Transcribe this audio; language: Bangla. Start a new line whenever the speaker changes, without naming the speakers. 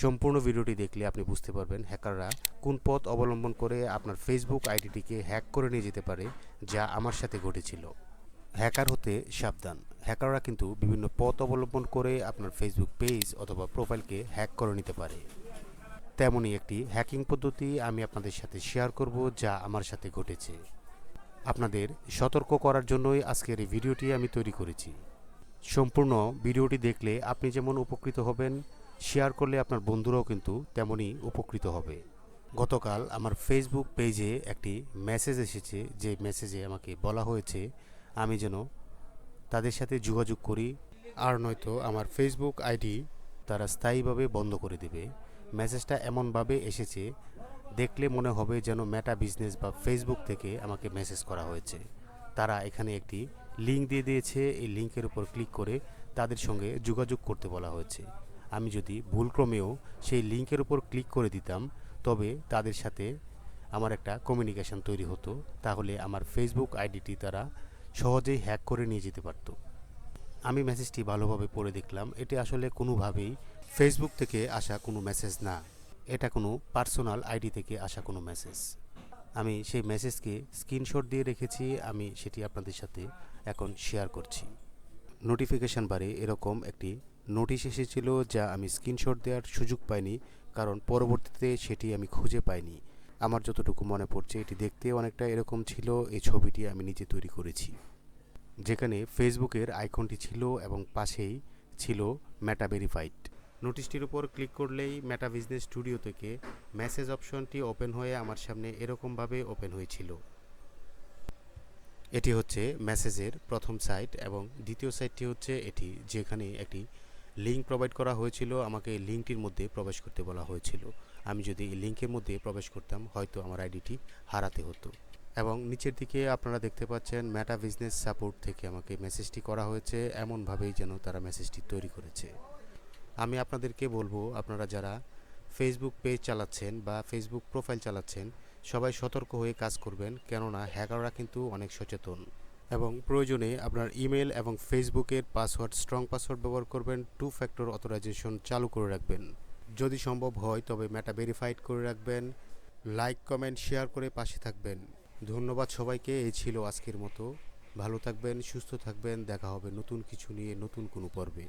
সম্পূর্ণ ভিডিওটি দেখলে আপনি বুঝতে পারবেন হ্যাকাররা কোন পথ অবলম্বন করে আপনার ফেসবুক আইডিটিকে হ্যাক করে নিয়ে যেতে পারে যা আমার সাথে ঘটেছিল। হ্যাকার হতে সাবধান। হ্যাকাররা কিন্তু বিভিন্ন পথ অবলম্বন করে আপনার ফেসবুক পেজ অথবা প্রোফাইলকে হ্যাক করে নিতে পারে। তেমনই একটি হ্যাকিং পদ্ধতি আমি আপনাদের সাথে শেয়ার করব যা আমার সাথে ঘটেছে। আপনাদের সতর্ক করার জন্যই আজকের এই ভিডিওটি আমি তৈরি করেছি। সম্পূর্ণ ভিডিওটি দেখলে আপনি যেমন উপকৃত হবেন শেয়ার করলে আপনার বন্ধুরাও কিন্তু তেমনই উপকৃত হবে। গতকাল আমার ফেসবুক পেজে একটি মেসেজ এসেছে, যে মেসেজে আমাকে বলা হয়েছে, আমি যেন তাদের সাথে যোগাযোগ করি আর নয়তো আমার ফেসবুক আইডি তারা স্থায়ীভাবে বন্ধ করে দেবে। মেসেজটা এমনভাবে এসেছে, দেখলে মনে হবে যেন মেটা বিজনেস বা ফেসবুক থেকে আমাকে মেসেজ করা হয়েছে। তারা এখানে একটি লিঙ্ক দিয়ে দিয়েছে, এই লিঙ্কের উপর ক্লিক করে তাদের সঙ্গে যোগাযোগ করতে বলা হয়েছে। আমি যদি ভুলক্রমেও সেই লিঙ্কের উপর ক্লিক করে দিতাম, তবে তাদের সাথে আমার একটা কমিউনিকেশন তৈরি হতো, তাহলে আমার ফেসবুক আইডিটি তারা সহজেই হ্যাক করে নিয়ে যেতে পারত। আমি মেসেজটি ভালোভাবে পড়ে দেখলাম। এটি আসলে কোনোভাবেই ফেসবুক থেকে আসা কোনো মেসেজ না। এটা কোনো পার্সোনাল আইডি থেকে আসা কোনো মেসেজ আমি সেই মেসেজকে স্ক্রিনশট দিয়ে রেখেছি। আমি সেটি আপনাদের সাথে এখন শেয়ার করছি। নোটিফিকেশন বারে এরকম একটি নোটিশ এসেছিল যা আমি স্ক্রিনশট দেওয়ার সুযোগ পাইনি, কারণ পরবর্তীতে সেটি আমি খুঁজে পাইনি। আমার যতটুকু মনে পড়ছে, এটি দেখতে অনেকটা এরকম ছিল এই ছবিটি আমি নিজে তৈরি করেছি। যেখানে ফেসবুকের আইকনটি ছিল এবং পাশেই ছিল মেটা ভেরিফাইড নোটিশটির উপর ক্লিক করলেই ম্যাটা বিজনেস স্টুডিও থেকে মেসেজ অপশনটি ওপেন হয়ে আমার সামনে এরকমভাবে ওপেন হয়েছিল। এটি হচ্ছে মেসেজের প্রথম সাইট এবং দ্বিতীয় সাইটটি হচ্ছে এটি, যেখানে একটি লিঙ্ক প্রোভাইড করা হয়েছিল, আমাকে লিঙ্কটির মধ্যে প্রবেশ করতে বলা হয়েছিল। আমি যদি এই লিঙ্কের মধ্যে প্রবেশ করতাম, হয়তো আমার আইডিটি হারাতে হতো। এবং নিচের দিকে আপনারা দেখতে পাচ্ছেন ম্যাটা বিজনেস সাপোর্ট থেকে আমাকে মেসেজটি করা হয়েছে, এমনভাবেই যেন তারা মেসেজটি তৈরি করেছে। আমি আপনাদেরকে বলব, আপনারা যারা ফেসবুক পেজ চালাচ্ছেন বা ফেসবুক প্রোফাইল চালাচ্ছেন, সবাই সতর্ক হয়ে কাজ করবেন, কেননা হ্যাকাররা কিন্তু অনেক সচেতন। এবং প্রয়োজনে আপনার ইমেল এবং ফেসবুকের পাসওয়ার্ড, স্ট্রং পাসওয়ার্ড ব্যবহার করবেন টু ফ্যাক্টর অথরাইজেশন চালু করে রাখবেন। যদি সম্ভব হয়, তবে ম্যাটা ভেরিফাইড করে রাখবেন, লাইক, কমেন্ট, শেয়ার করে পাশে থাকবেন। ধন্যবাদ সবাইকে, এই ছিল আজকের মতো। ভালো থাকবেন, সুস্থ থাকবেন, দেখা হবে নতুন কিছু নিয়ে নতুন কোনো পর্বে।